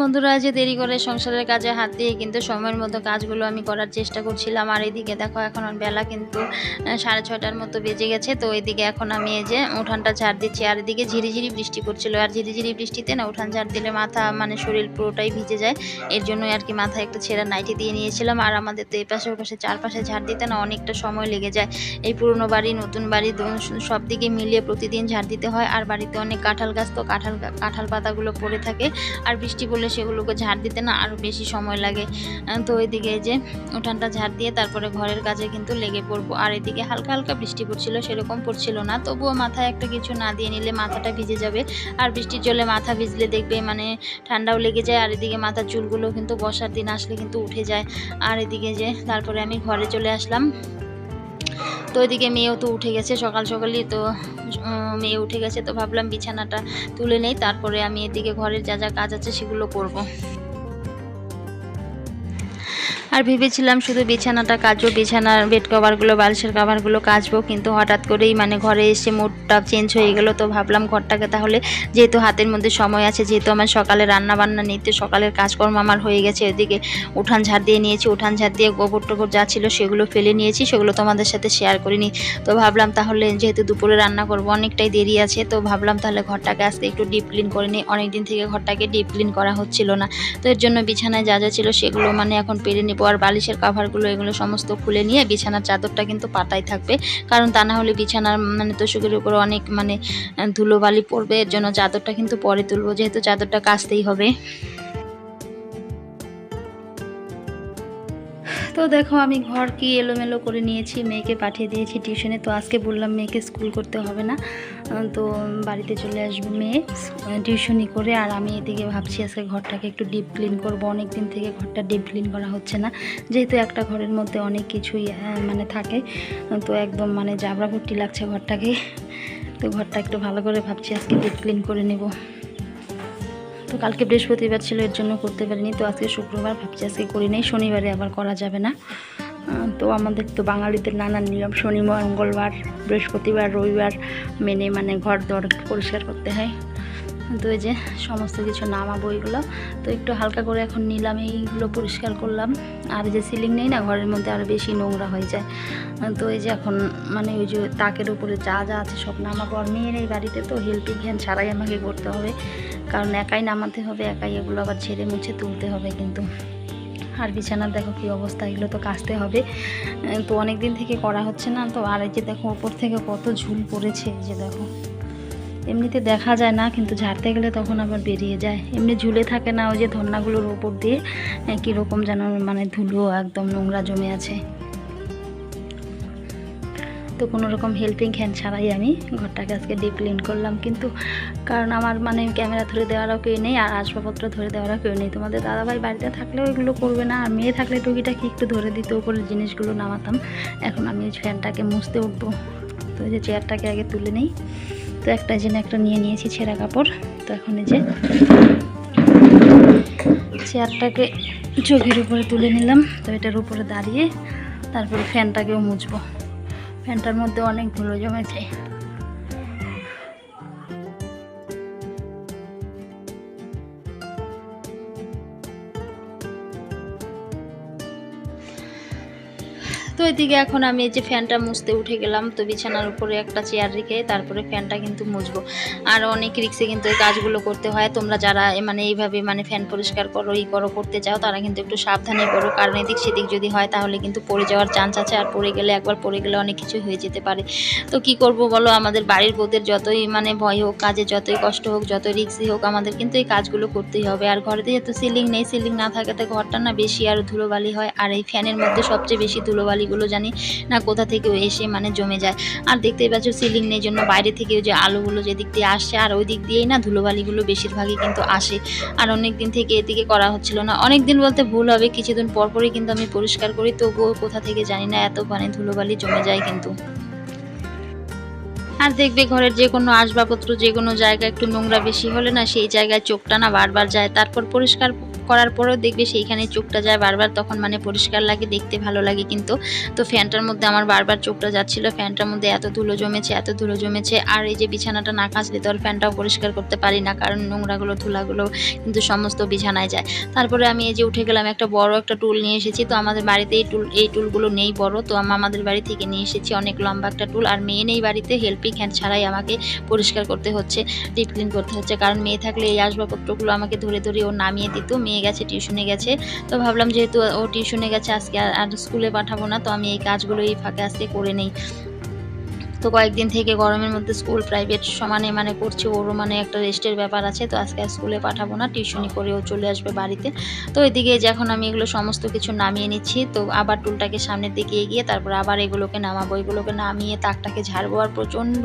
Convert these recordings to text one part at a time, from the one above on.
বন্ধুরা, যে দেরি করে সংসারের কাজে হাত দিয়ে কিন্তু সময়ের মতো কাজগুলো আমি করার চেষ্টা করছিলাম। আর এদিকে দেখো, এখন বেলা কিন্তু সাড়ে ছয়টার মতো বেজে গেছে। তো এদিকে এখন আমি এই যে উঠানটা ঝাড় দিচ্ছি। আর এদিকে ঝিরিঝিরি বৃষ্টি করছিল আর ঝিরিঝিরি বৃষ্টিতে না উঠান ঝাড় দিলে মাথা মানে শরীর পুরোটাই ভিজে যায়। এর জন্যই আর কি মাথায় একটু ছেঁড়া নাইটি দিয়ে নিয়েছিলাম। আর আমাদের তো এই পাশে ওপাশে চারপাশে ঝাড় দিতে না অনেকটা সময় লেগে যায়। এই পুরনো বাড়ি, নতুন বাড়ি সব দিকে মিলিয়ে প্রতিদিন ঝাড় দিতে হয়। আর বাড়িতে অনেক কাঁঠাল গাছ, তো কাঁঠাল কাঁঠাল পাতাগুলো পড়ে থাকে। আর বৃষ্টি পড়লে সেগুলোকে ঝাড় দিতে না আরও বেশি সময় লাগে। তো এদিকে যে উঠানটা ঝাড় দিয়ে তারপরে ঘরের কাজে কিন্তু লেগে পড়ব। আর এদিকে হালকা হালকা বৃষ্টি পড়ছিল, সেরকম পড়ছিল না। তবুও মাথায় একটা কিছু না দিয়ে নিলে মাথাটা ভিজে যাবে। আর বৃষ্টির জলে মাথা ভিজলে দেখবে মানে ঠান্ডাও লেগে যায়। আর এদিকে মাথার চুলগুলো কিন্তু বর্ষার দিন আসলে কিন্তু উঠে যায়। আর এদিকে যে তারপরে আমি ঘরে চলে আসলাম। তো ওইদিকে মেয়েও তো উঠে গেছে, সকাল সকালই তো মেয়ে উঠে গেছে, তো ভাবলাম বিছানাটা তুলে নেই, তারপরে আমি এদিকে ঘরের যা যা কাজ আছে সেগুলো করব। আর ভেবেছিলাম শুধু বিছানাটা কাচবো, বিছানার বেড কভারগুলো বালিশের কভারগুলো কাচবো, কিন্তু হঠাৎ করেই মানে ঘরে এসে মুডটা চেঞ্জ হয়ে গেলো। তো ভাবলাম ঘরটাকে তাহলে যেহেতু হাতের মধ্যে সময় আছে, যেহেতু আমার সকালে রান্না বান্না নিতে সকালের কাজকর্ম আমার হয়ে গেছে, ওইদিকে উঠান ঝাড় দিয়ে নিয়েছি, উঠান ঝাড় দিয়ে গোবর টোবর যা ছিল সেগুলো ফেলে নিয়েছি, সেগুলো তোমাদের সাথে শেয়ার করিনি। তো ভাবলাম তাহলে যেহেতু দুপুরে রান্না করব, অনেকটাই দেরি আছে, তো ভাবলাম তাহলে ঘরটাকে আজকে একটু ডিপ ক্লিন করে নিই। অনেকদিন থেকে ঘরটাকে ডিপ ক্লিন করা হচ্ছিল না। তো এর জন্য বিছানায় যা যা ছিল সেগুলো মানে এখন পেরে নেব। আর বালিশের কাভারগুলো এগুলো সমস্ত খুলে নিয়ে বিছানার চাদরটা কিন্তু পাতাই থাকবে। কারণ তা না হলে বিছানার মানে তোষকের উপরে অনেক মানে ধুলোবালি পড়বে। এর জন্য চাদরটা কিন্তু পরে তুলবো। যেহেতু চাদরটা কাচতেই হবে। দেখো, আমি ঘর কি এলোমেলো করে নিয়েছি, মেয়েকে পাঠিয়ে দিয়েছি টিউশনে। তো আজকে বললাম মেয়েকে স্কুল করতে হবে না। তো বাড়িতে চলে আসবে মেয়ে টিউশনি করে। আর আমি এদিকে ভাবছি আজকে ঘরটাকে একটু ডিপ ক্লিন করব। অনেক দিন থেকে ঘরটা ডিপ ক্লিন করা হচ্ছে না। যেহেতু একটা ঘরের মধ্যে অনেক কিছুই মানে থাকে তো একদম মানে জাবরা ভর্তি লাগছে ঘরটাকে। তো ঘরটা একটু ভালো করে ভাবছি আজকে ডিপ ক্লিন করে নেব। তো কালকে বৃহস্পতিবার ছিল, এর জন্য করতে পারিনি। তো আজকে শুক্রবার, ভাবছি আজকে করি নেই, শনিবারে আবার করা যাবে না। তো আমাদের তো বাঙালিদের নানান নিয়ম, শনি, মঙ্গলবার, বৃহস্পতিবার, রবিবার, মেনে মানে ঘর দর পরিষ্কার করতে হয়। তো এই যে সমস্ত কিছু নামাবো এগুলো। তো একটু হালকা করে এখন নিলাম এইগুলো পরিষ্কার করলাম। আর যে সিলিং নেই না, ঘরের মধ্যে আরও বেশি নোংরা হয়ে যায়। তো এই যে এখন মানে ওই যে তাকের উপরে যা যা আছে সব নামাবো। আর মেয়ের এই বাড়িতে তো হেল্পিং হ্যান্ড ছাড়াই আমাকে করতে হবে। কারণ একাই নামাতে হবে, একাই এগুলো আবার ছেড়ে মুছে তুলতে হবে কিন্তু। আর বিছানার দেখো কী অবস্থা, এগুলো তো কাচতে হবে। তো অনেক দিন থেকে করা হচ্ছে না, তো আর এই যে দেখো ওপর থেকে কত ঝুল পড়েছে যে দেখো। এমনিতে দেখা যায় না, কিন্তু ঝাড়তে গেলে তখন আবার বেরিয়ে যায়। এমনি ঝুলে থাকে না, ওই যে ধন্নাগুলোর ওপর দিয়ে কীরকম যেন মানে ধুলো একদম নোংরা জমে আছে। তো কোনো রকম হেল্পিং হ্যান্ড ছাড়াই আমি ঘরটাকে আজকে ডিপ ক্লিন করলাম। কিন্তু কারণ আমার মানে ক্যামেরা ধরে দেওয়ারও কেউ নেই আর আসবাবপত্র ধরে দেওয়ারও কেউ নেই। তোমাদের দাদাভাই বাড়িতে থাকলেও এগুলো করবে না, আর মেয়ে থাকলে টুকিটাকি একটু ধরে দিতে উপরে জিনিসগুলো নামাতাম। এখন আমি এই ফ্যানটাকে মুছতে উঠবো। তো যে চেয়ারটাকে আগে তুলে নেই। তো একটা যেন একটা নিয়ে নিয়েছি ছেঁড়া কাপড়। তো এখন এই যে চেয়ারটাকে চোখের উপরে তুলে নিলাম। তো এটার উপরে দাঁড়িয়ে তারপরে ফ্যানটাকেও মুছবো। ফ্যানটার মধ্যে অনেক ধুলো জমেছে তো এদিকে এখন আমি এই যে ফ্যানটা মুছতে উঠে গেলাম, তো বিছানার উপরে একটা চেয়ার রেখে তারপরে ফ্যানটা কিন্তু মুছবো। আর অনেক রিক্সে কিন্তু এই কাজগুলো করতে হয়। তোমরা যারা মানে এইভাবে মানে ফ্যান পরিষ্কার করো, ই করো, করতে চাও, তারা কিন্তু একটু সাবধানে করো। কারণ এদিক সেদিক যদি হয়, তাহলে কিন্তু পড়ে যাওয়ার চান্স আছে। আর পড়ে গেলে একবার পড়ে গেলে অনেক কিছু হয়ে যেতে পারে। তো কি করব বলো? আমাদের বাড়ির বউদের যতই মানে ভয় হোক, কাজে যতই কষ্ট হোক, যতই রিক্সই হোক, আমাদের কিন্তু এই কাজগুলো করতেই হবে। আর ঘরে যেহেতু সিলিং নেই সিলিং না থাকাতে ঘরটা না বেশি আর ধুলোবালি হয়। আর এই ফ্যানের মধ্যে সবচেয়ে বেশি ধুলোবালিগুলো জানি না কোথা থেকে এসে মানে জমে যায়। আর দেখতেই পাচ্ছ সিলিং নেই জন্য বাইরে থেকে যে আলোগুলো যেদিক দিয়ে আসছে, আর ওই দিক দিয়েই না ধুলোবালিগুলো বেশিরভাগই কিন্তু আসে। আর অনেক দিন থেকে এদিকে করা হচ্ছিল না। অনেক দিন বলতে ভুল হবে, কিছুদিন পরপরই কিন্তু আমি পরিষ্কার করি, তবুও কোথা থেকে জানি না, এত মানে ধুলোবালি জমে যায় কিন্তু। আর দেখবে ঘরের যে কোনো আসবাবপত্র, যে কোনো জায়গা একটু নোংরা বেশি হলে না সেই জায়গায় চোখটা না বারবার যায়। তারপর পরিষ্কার করার পরেও দেখবে সেইখানে চোখটা যায় বারবার, তখন মানে পরিষ্কার লাগে, দেখতে ভালো লাগে কিন্তু। তো ফ্যানটার মধ্যে আমার বারবার চোখটা যাচ্ছিল, ফ্যানটার মধ্যে এত ধুলো জমেছে, এত ধুলো জমেছে, আর এই যে বিছানাটা না কাচলে তো আর ফ্যানটাও পরিষ্কার করতে পারি না, কারণ নোংরাগুলো, ধুলাগুলো কিন্তু সমস্ত বিছানায় যায়। তারপরে আমি এই যে উঠে গেলাম, একটা বড় একটা টুল নিয়ে এসেছি। তো আমাদের বাড়িতে এই টুল, এই টুলগুলো নেই বড়, তো আমি, আমাদের বাড়ি থেকে নিয়ে এসেছি অনেক লম্বা একটা টুল, আর মেয়ে নেই বাড়িতে, হেল্পিং হ্যান্ড ছাড়াই আমাকে পরিষ্কার করতে হচ্ছে ডিপ ক্লিন করতে হচ্ছে। কারণ মেয়ে থাকলে এই আসবাবপত্রগুলো আমাকে ধরে ধরে ও নামিয়ে দিত, মেয়ে গেছে টিউশনে গেছে। তো ভাবলাম যেহেতু ও টিউশনে গেছে, আজকে আর- স্কুলে পাঠাবো না, তো আমি এই কাজগুলো এই ফাঁকে আজকে করে নেই। কয়েকদিন থেকে গরমের মধ্যে স্কুল প্রাইভেট সমানে মানে করছে, ওরও মানে একটা রেস্টের ব্যাপার আছে, তো আজকে আর স্কুলে পাঠাবো না, টিউশনি করেও চলে আসবে বাড়িতে। তো এদিকে যখন আমি এগুলো সমস্ত কিছু নামিয়ে নিচ্ছি, তো আবার টুলটাকে সামনের দিকে এগিয়ে তারপর আবার এগুলোকে নামাবো, এগুলোকে নামিয়ে তাকটাকে ঝাড়বো আর প্রচণ্ড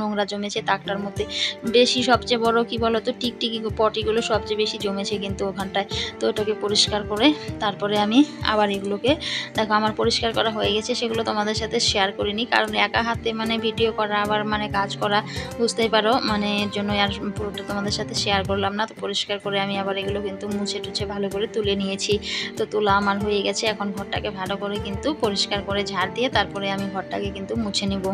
নোংরা জমেছে তাকটার মধ্যে। বেশি সবচেয়ে বড় কি বলো তো টিকটিকি পটিগুলো সবচেয়ে বেশি জমেছে কিন্তু ওখানটায়। তো ওটাকে পরিষ্কার করে তারপরে আমি আবার এগুলোকে, দেখো আমার পরিষ্কার করা হয়ে গেছে, সেগুলো তোমাদের সাথে শেয়ার করিনি, কারণ একা হাতে মানে ভিডিও করা, আবার মানে কাজ করা, বুঝতেই পারো। মানে এর জন্য আর পুরোটা তোমাদের সাথে শেয়ার করলাম না। তো পরিষ্কার করে আমি আবার এগুলো কিন্তু মুছে টুছে ভালো করে তুলে নিয়েছি। তো তোলা আমার হয়ে গেছে। এখন ঘরটাকে ভালো করে কিন্তু পরিষ্কার করে ঝাড় দিয়ে তারপরে আমি ঘরটাকে কিন্তু মুছে নিব।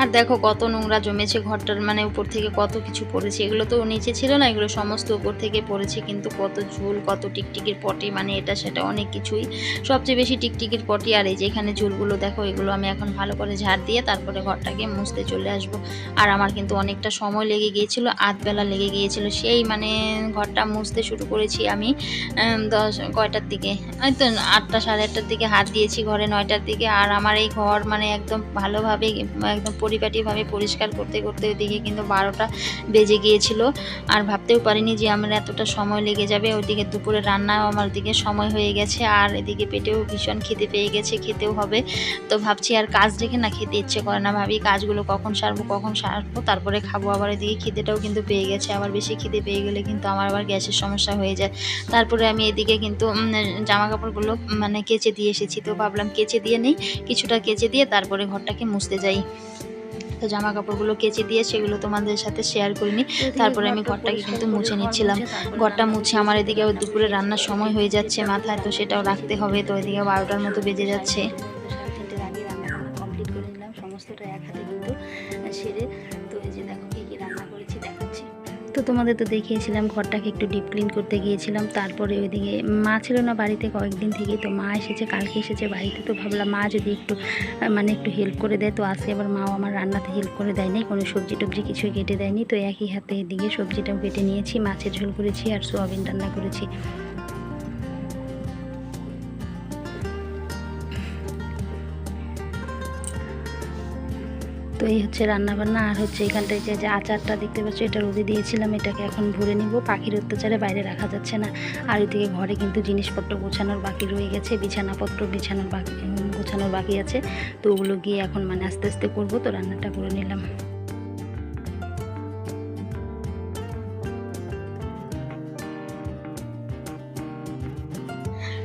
আর দেখো কত নোংরা জমেছে ঘরটার মানে উপর থেকে কত কিছু পড়েছে। এগুলো তো নিচে ছিল না, এগুলো সমস্ত উপর থেকে পড়েছে, কিন্তু কত ঝুল, কত টিকটিকির পটি মানে এটা সেটা অনেক কিছুই। সবচেয়ে বেশি টিকটিকির পটি আর এই যে এখানে ঝুলগুলো, দেখো এগুলো আমি এখন ভালো করে ঝাড় দিয়ে তারপরে ঘরটাকে মুছতে চলে আসব। আর আমার কিন্তু অনেকটা সময় লেগে গিয়েছিল, আধবেলা লেগে গিয়েছিল, সেই মানে ঘরটা মুছতে শুরু করেছি আমি দশ, কয়টার দিকে? ওই তো আটটা সাড়ে আটটার দিকে হাত দিয়েছি ঘরে নয়টার দিকে, আর আমার এই ঘর মানে একদম ভালোভাবে, একদম পরিপাটিভাবে পরিষ্কার করতে করতে ওইদিকে কিন্তু বারোটা বেজে গিয়েছিল। আর ভাবতেও পারিনি যে আমার এতটা সময় লেগে যাবে। ওইদিকে দুপুরে রান্নাও আমার দিকে সময় হয়ে গেছে। আর এদিকে পেটেও ভীষণ খিদে পেয়ে গেছে, খেতেও হবে। তো ভাবছি আর কাজ রেখে না খেতে ইচ্ছে করে না। ভাবি কাজগুলো কখন সারবো কখন সারবো, তারপরে খাব। আবার এদিকে খিদেটাও কিন্তু পেয়ে গেছে। আবার বেশি খিদে পেয়ে গেলে কিন্তু আমার আবার গ্যাসের সমস্যা হয়ে যায়। তারপরে আমি এদিকে কিন্তু জামা কাপড়গুলো মানে কেচে দিয়ে এসেছি। তো ভাবলাম কেচে দিয়ে নেই, কিছুটা কেচে দিয়ে তারপরে ঘরটাকে মুছতে যাই। তো জামা কাপড়গুলো কেচে দিয়ে সেগুলো তোমাদের সাথে শেয়ার করিনি তারপরে আমি ঘরটাকে কিন্তু মুছে নিচ্ছিলাম। ঘরটা মুছে আমার এদিকে দুপুরে রান্নার সময় হয়ে যাচ্ছে মাথায়, তো সেটাও রাখতে হবে। তো এদিকে বারোটার মতো বেজে যাচ্ছে। সমস্তটা এক হাতে কিন্তু সেরে তো তোমাদের তো দেখিয়েছিলাম, ঘরটাকে একটু ডিপ ক্লিন করতে গিয়েছিলাম। তারপরে ওইদিকে মা ছিল না বাড়িতে কয়েকদিন থেকে, তো মা এসেছে, কালকে এসেছে বাড়িতে, তো ভাবলাম মা যদি একটু মানে একটু হেল্প করে দেয়, তো আজকে আবার মাও আমার রান্নাতে হেল্প করে দেয়নি কোনো সবজি টবজি কিছুই কেটে দেয়নি, তো একই হাতে এদিকে সবজিটাও কেটে নিয়েছি, মাছের ঝোল করেছি আর সোয়াবিন রান্না করেছি। এই হচ্ছে রান্নাবান্না, আর হচ্ছে এখানটায় যে যে আচারটা দেখতে পাচ্ছ, এটা রোদে দিয়েছিলাম, এটাকে এখন ভরে নিব। পাখির অত্যাচারে বাইরে রাখা যাচ্ছে না। আর ওইদিকে ঘরে কিন্তু জিনিসপত্র গোছানোর বাকি রয়ে গেছে, বিছানাপত্র, বিছানোর বাকি গোছানোর বাকি আছে। তো ওগুলো গিয়ে এখন মানে আস্তে আস্তে করব। তো রান্নাটা করে নিলাম।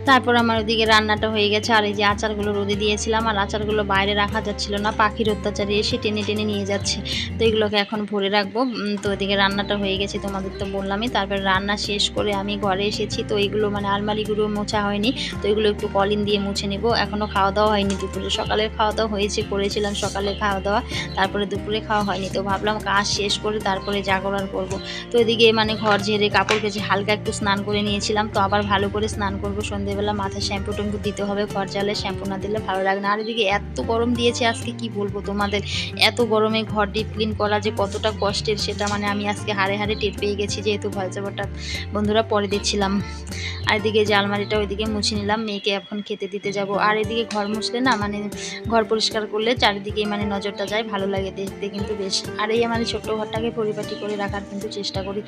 তারপর আমার ওদিকে রান্নাটা হয়ে গেছে, আর এই যে আচারগুলো রোদে দিয়েছিলাম, আর আচারগুলো বাইরে রাখা যাচ্ছিল না, পাখির অত্যাচারে এসে টেনে টেনে নিয়ে যাচ্ছে। তো এগুলোকে এখন ভরে রাখব। তো ওদিকে রান্নাটা হয়ে গেছে তোমাদের তো বললামই, তারপর রান্না শেষ করে আমি ঘরে এসেছি। তো এগুলো মানে আলমারিগুলো মোছা হয়নি, তো এগুলো একটু কলিন দিয়ে মুছে নেব। এখনও খাওয়া দাওয়া হয়নি, দুপুরে সকালের খাওয়া দাওয়া হয়েছে, করেছিলাম সকালে খাওয়া দাওয়া, তারপরে দুপুরে খাওয়া হয়নি। তো ভাবলাম কাজ শেষ করে তারপরে জাগরণ করব। তো এদিকে মানে ঘর ঝেড়ে কাপড় কেচে হালকা একটু স্নান করে নিয়েছিলাম, তো আবার ভালো করে স্নান করব সন্ধ্যাবেলা মাথায় শ্যাম্পু ট্যাম্পু দিতে হবে, ঘর জালে শ্যাম্পু না দিলে ভালো লাগে না। আর এদিকে এত গরম দিয়েছে আজকে, কি বলব তোমাদের? এত গরমে ঘর ডিপ ক্লিন করা যে কতটা কষ্টের সেটা মানে আমি আজকে হাড়ে হাড়ে টের পেয়ে গেছি, যেহেতু ভয়েস ওভারটা বন্ধুরা পরে দিচ্ছিলাম আর এদিকে যে আলমারিটা ওইদিকে মুছে নিলাম, মেয়েকে এখন খেতে দিতে যাব। আর এদিকে ঘর মুছলে না মানে ঘর পরিষ্কার করলে চারিদিকে মানে নজরটা যায়, ভালো লাগে দেখতে কিন্তু বেশ। আর এই আমার ছোট্ট ঘরটাকে পরিপাটি করে রাখার কিন্তু চেষ্টা করি।